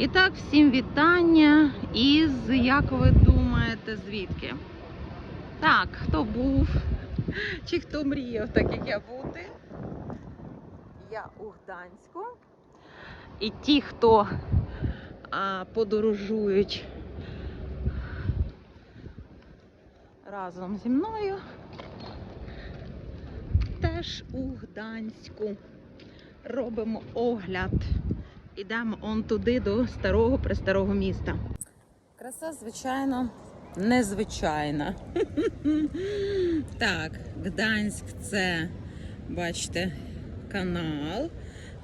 І так, всім вітання із, як ви думаєте, звідки? Так, хто був, чи хто мріяв, так як я бути? Я у Гданську. І ті, хто а, подорожують разом зі мною, теж у Гданську. Робимо огляд. Ідемо он туди до старого престарого міста. Краса, звичайно, незвичайна. так, Гданськ це, бачите, канал.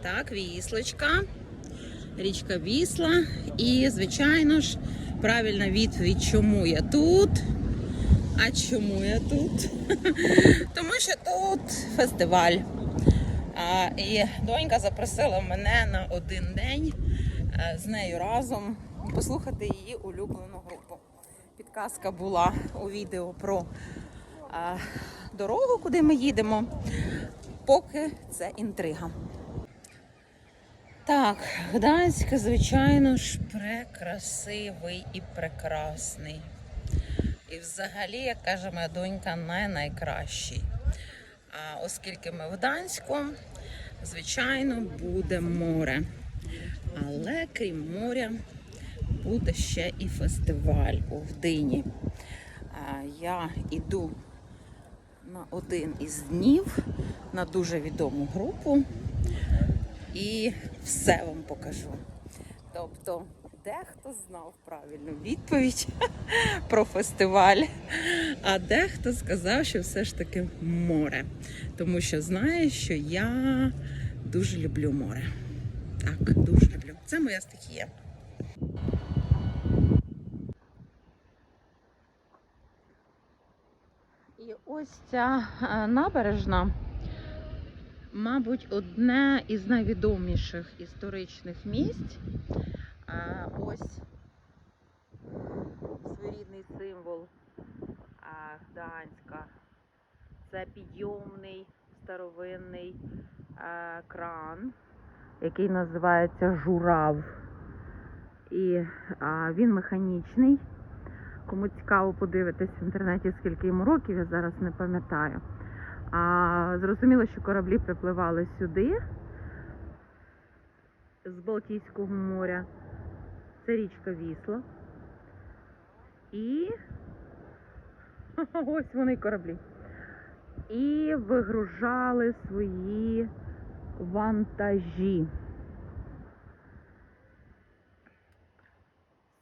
Так, Віслочка, річка Вісла. І, звичайно ж, правильна відповідь, чому я тут. А чому я тут? Тому що тут фестиваль. А, і донька запросила мене на один день е, з нею разом послухати її улюблену групу. Підказка була у відео про а, дорогу, куди ми їдемо. Поки це інтрига. Так, Гданськ, звичайно ж, прекрасивий і прекрасний. І взагалі, як каже моя донька, най найкращий. А оскільки ми в Гданську, звичайно, буде море. Але крім моря, буде ще і фестиваль у Вдині. Я йду на один із днів на дуже відому групу і все вам покажу. Тобто, дехто знав правильну відповідь про фестиваль, а дехто сказав, що все ж таки море. Тому що знає, що я дуже люблю море. Так, дуже люблю. Це моя стихія. І ось ця е, набережна, мабуть, одне із найвідоміших історичних місць. Ось своєрідний символ Гданська. Це підйомний старовинний кран, який називається журав. І він механічний. Кому цікаво подивитись в інтернеті, скільки йому років, я зараз не пам'ятаю. А, зрозуміло, що кораблі припливали сюди з Балтійського моря. Це річка Вісла. І ось вони кораблі. І вигружали свої вантажі.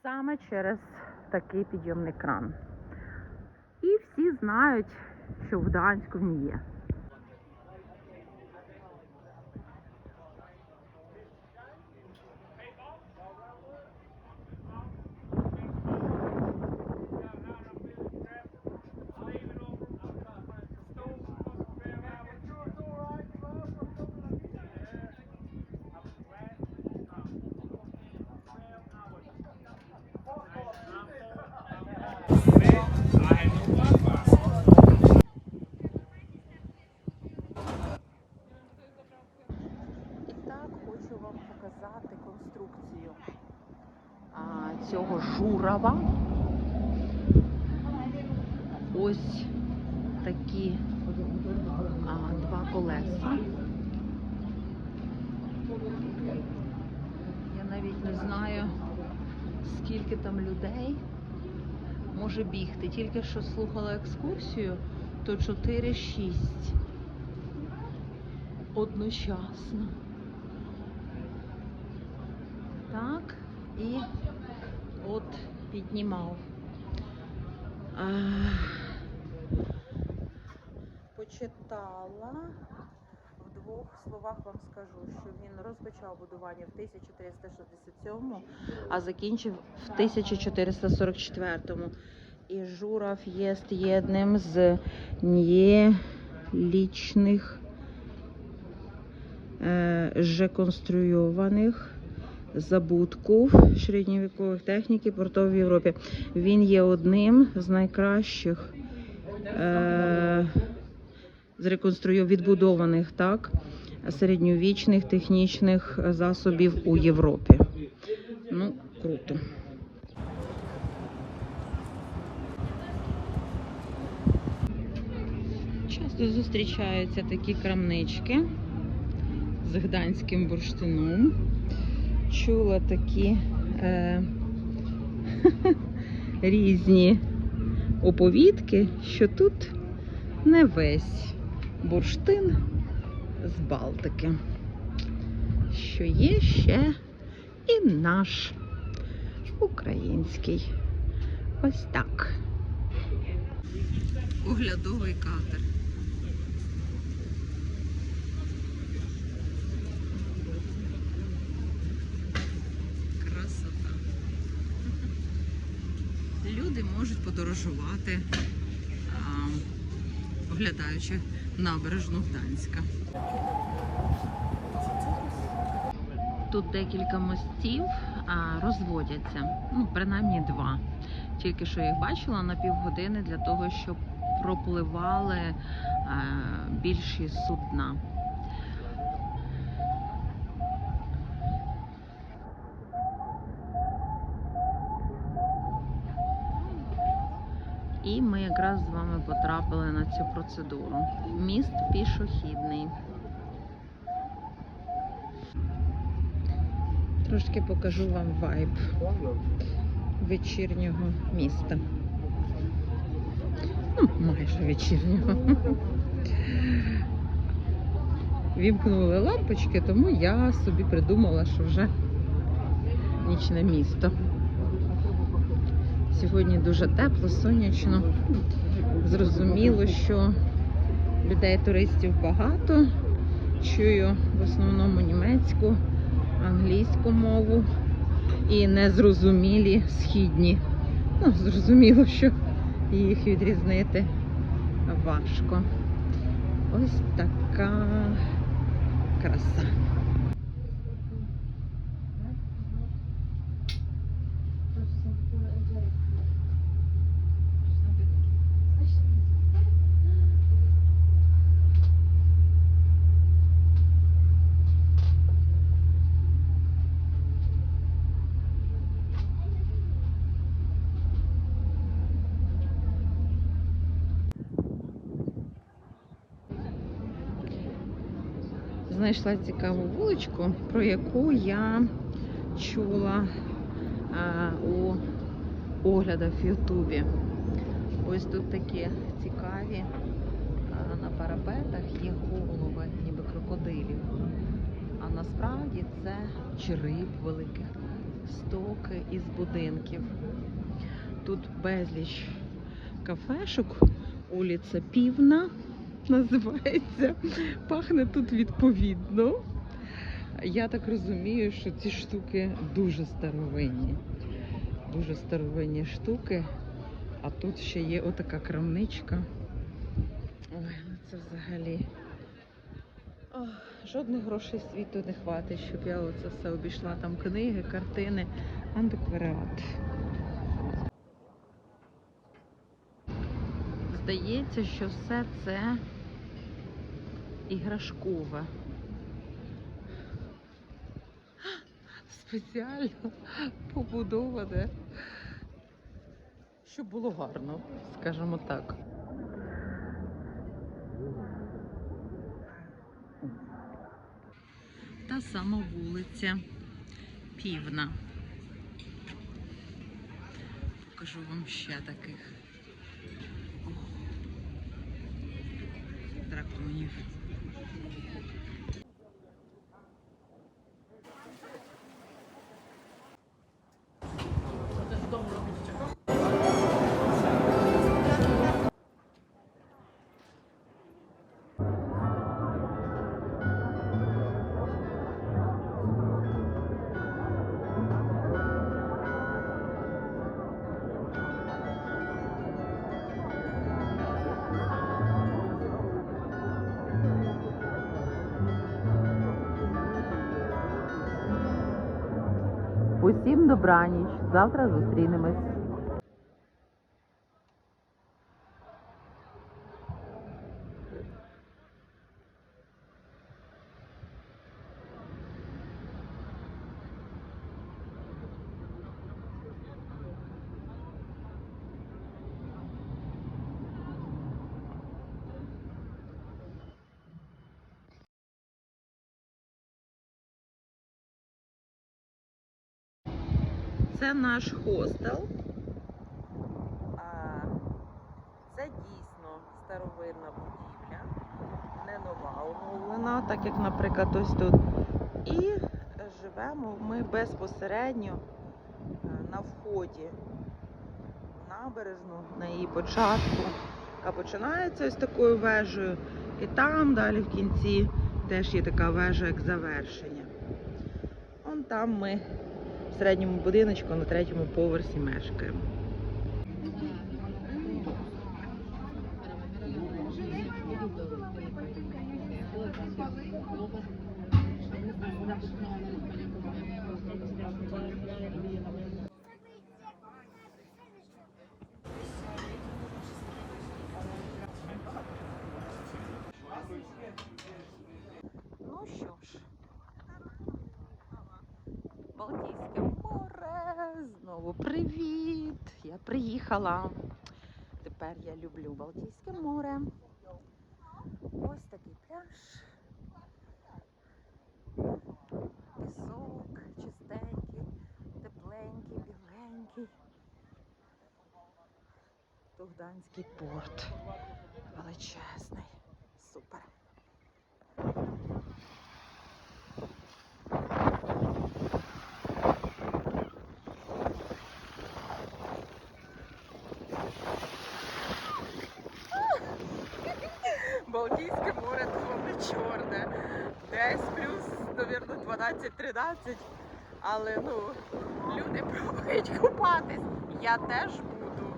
Саме через такий підйомний кран. І всі знають, що в Гданську він є. І так хочу вам показати конструкцію а, цього. Ось такі а, два колеса. Я навіть не знаю, скільки там людей може бігти. Тільки що слухала екскурсію, то 4-6 одночасно. Так, і от піднімав. А, почитала. В двох словах вам скажу, що він розпочав будування в 1367, а закінчив в 1444. І Журов є одним з нелічних е, реконструйованих забутків середньовікових техніки портов в Європі. Він є одним з найкращих е, відбудованих так середньовічних технічних засобів у Європі. Ну, круто. Часто зустрічаються такі крамнички з гданським бурштином. Чула такі е, різні оповідки, що тут не весь бурштин з Балтики, що є ще і наш український. Ось так. Оглядовий катер. Люди можуть подорожувати, оглядаючи набережну Гданська. Тут декілька мостів розводяться, ну, принаймні два. Тільки що їх бачила на півгодини для того, щоб пропливали більші судна. І ми з вами потрапили на цю процедуру. Міст пішохідний. Трошки покажу вам вайб вечірнього міста. Ну, майже вечірнього. Вімкнули лампочки, тому я собі придумала, що вже нічне місто. Сьогодні дуже тепло, сонячно. Зрозуміло, що людей туристів багато. Чую в основному німецьку, англійську мову і незрозумілі східні. Ну, зрозуміло, що їх відрізнити важко. Ось така краса. Знайшла цікаву вуличку, про яку я чула а, у оглядах в Ютубі. Ось тут такі цікаві а, на парапетах є голови, ніби крокодилів. А насправді це череп великих, стоки із будинків. Тут безліч кафешок, вулиця Півна називається. Пахне тут відповідно. Я так розумію, що ці штуки дуже старовинні. Дуже старовинні штуки. А тут ще є отака крамничка. Ой, ну це взагалі. Ох, жодних грошей світу не хватить, щоб я оце все обійшла. Там книги, картини, антикваріат. Здається, що все це іграшкове. Спеціально побудоване, щоб було гарно, скажімо так. Та сама вулиця Півна. Покажу вам ще таких 族衣服。Усім добраніч. Завтра зустрінемось. Це наш хостел. Це дійсно старовинна будівля, не нова оновлена, так як, наприклад, ось тут. І живемо ми безпосередньо е, на вході в набережну, на її початку. А починається ось такою вежею. І там далі в кінці теж є така вежа, як завершення. Он там ми середньому будиночку на третьому поверсі мешкаємо. Ну що ж, Балтійське море, знову привіт! Я приїхала. Тепер я люблю Балтійське море. Ось такий пляж. Пісок чистенький, тепленький, біленький. Тугданський порт. Величезний. Супер. Балтійське море було не чорне. Десь плюс, навірно, 12-13. Але ну, люди пробують купатись. Я теж буду.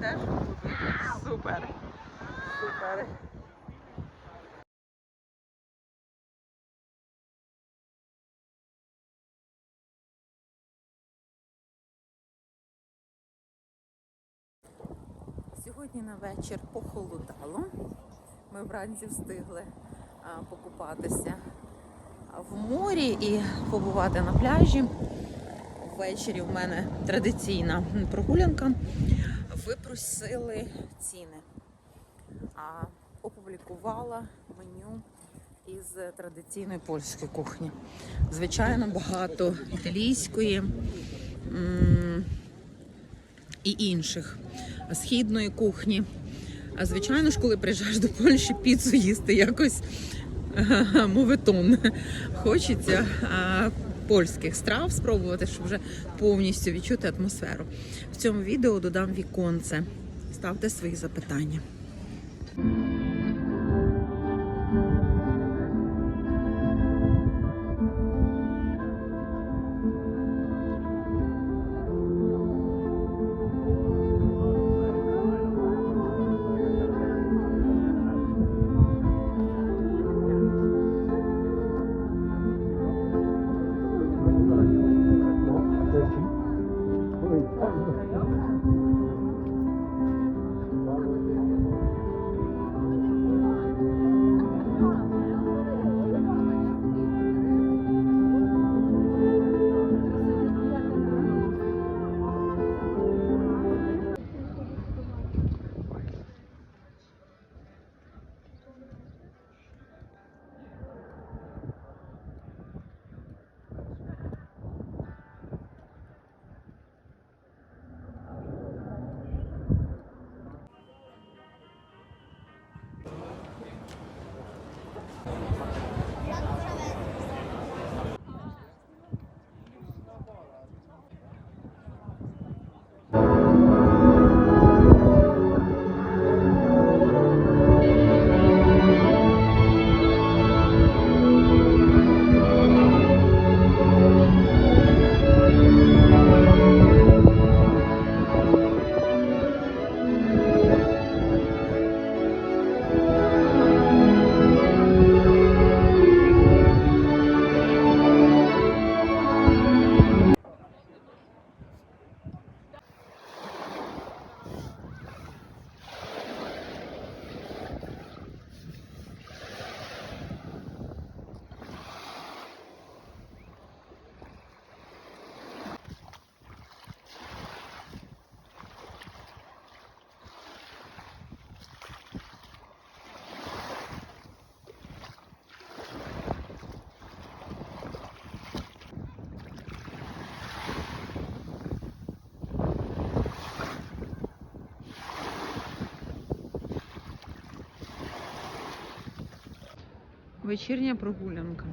Теж буду. Супер. Супер. Сьогодні на вечір похолодало. Ми вранці встигли покупатися в морі і побувати на пляжі. Ввечері в мене традиційна прогулянка. Ви просили ціни. А опублікувала меню із традиційної польської кухні. Звичайно, багато італійської і інших східної кухні. А звичайно ж, коли приїжджаєш до Польщі, піцу їсти якось е, моветон. Хочеться польських страв спробувати, щоб вже повністю відчути атмосферу. В цьому відео додам віконце. Ставте свої запитання. Вечірня прогулянка.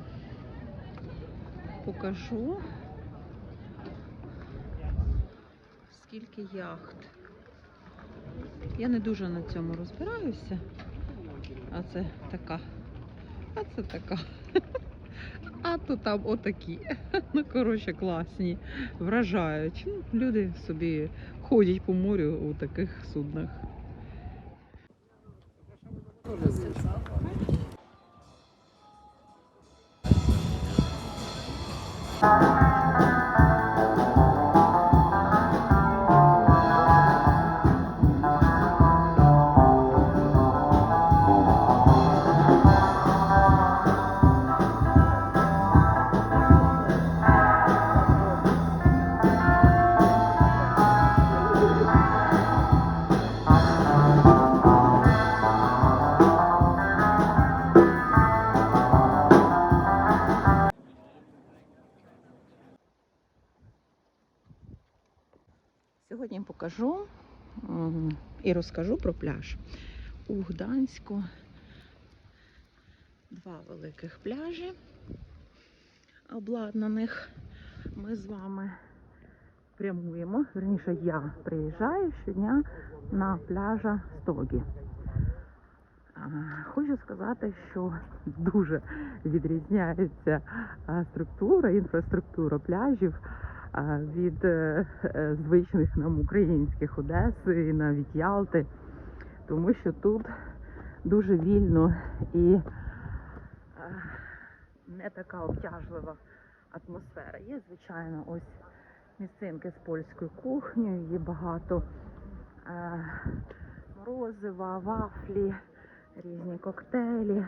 Покажу, скільки яхт. Я не дуже на цьому розбираюся. А це така. А це така. А то там отакі. Ну, коротше, класні, вражають. Ну, люди собі ходять по морю у таких суднах. Покажу і розкажу про пляж. У Гданську два великих пляжі обладнаних. Ми з вами прямуємо. Верніше, я приїжджаю щодня на пляжа Стогі. Хочу сказати, що дуже відрізняється структура, інфраструктура пляжів від е, е, звичних нам українських Одеси і навіть Ялти, тому що тут дуже вільно і е, не така обтяжлива атмосфера. Є, звичайно, ось місцинки з польською кухнею, є багато морозива, вафлі, різні коктейлі,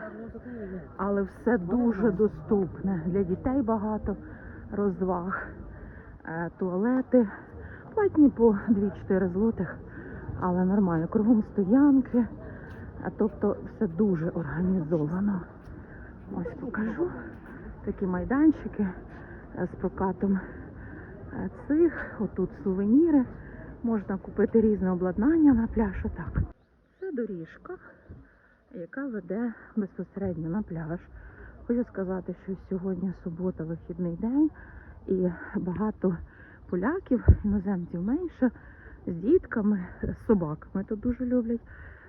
але все дуже доступне. Для дітей багато розваг. Е, Туалети платні по 2-4 злотих, але нормально. Кругом стоянки. Тобто все дуже організовано. Ось покажу такі майданчики е, з прокатом е, цих. Отут сувеніри. Можна купити різне обладнання на пляж. Отак. Це доріжка, яка веде безпосередньо на пляж. Хочу сказати, що сьогодні субота, вихідний день, і багато поляків, іноземців менше, з дітками, з собаками тут дуже люблять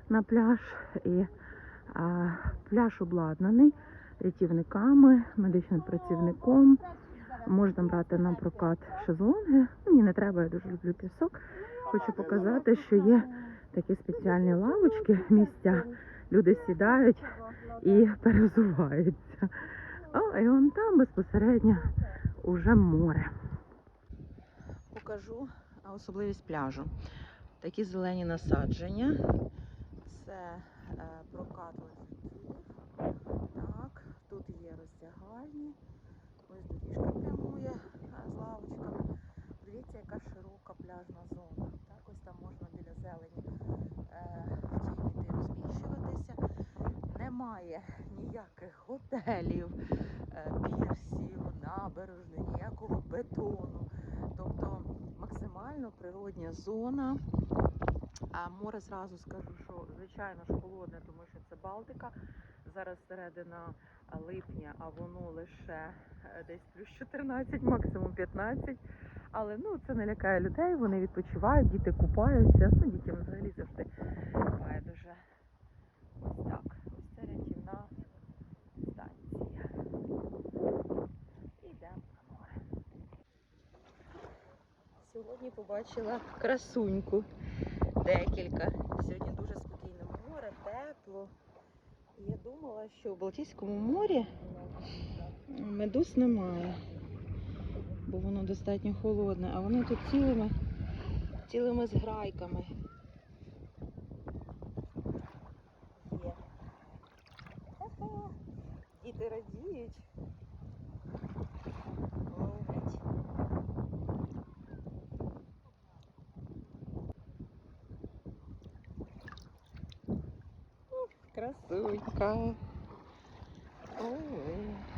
на пляж. І а, пляж обладнаний рятівниками, медичним працівником. Можна брати на прокат шезлонги. Мені не треба, я дуже люблю пісок. Хочу показати, що є такі спеціальні лавочки, місця. Люди сідають і перезуваються. О, і вон там безпосередньо уже море. Покажу особливість пляжу. Такі зелені насадження. Це е, прокат лежаків. Так, тут є роздягальні. Ось доріжка прямує е, з лавочками. Дивіться, яка широка пляжна зона. Так, ось там можна біля зелені е, втілити, розміщуватися. Немає ніяких готелів, е, пірсів, набережних, ніякого бетону. Тобто максимально природня зона. А море зразу скажу, що звичайно ж холодне, тому що це Балтика. Зараз середина липня, а воно лише е, десь плюс 14, максимум 15. Але ну це не лякає людей, вони відпочивають, діти купаються. Ну, дітям взагалі завжди байдуже. Ось так. Ось це рятівна станція. Ідемо на море. Сьогодні побачила красуньку. Декілька. Сьогодні дуже спокійне море, тепло. Я думала, що в Балтійському морі медуз немає, бо воно достатньо холодне, а воно тут цілими, цілими зграйками. 都干，哎。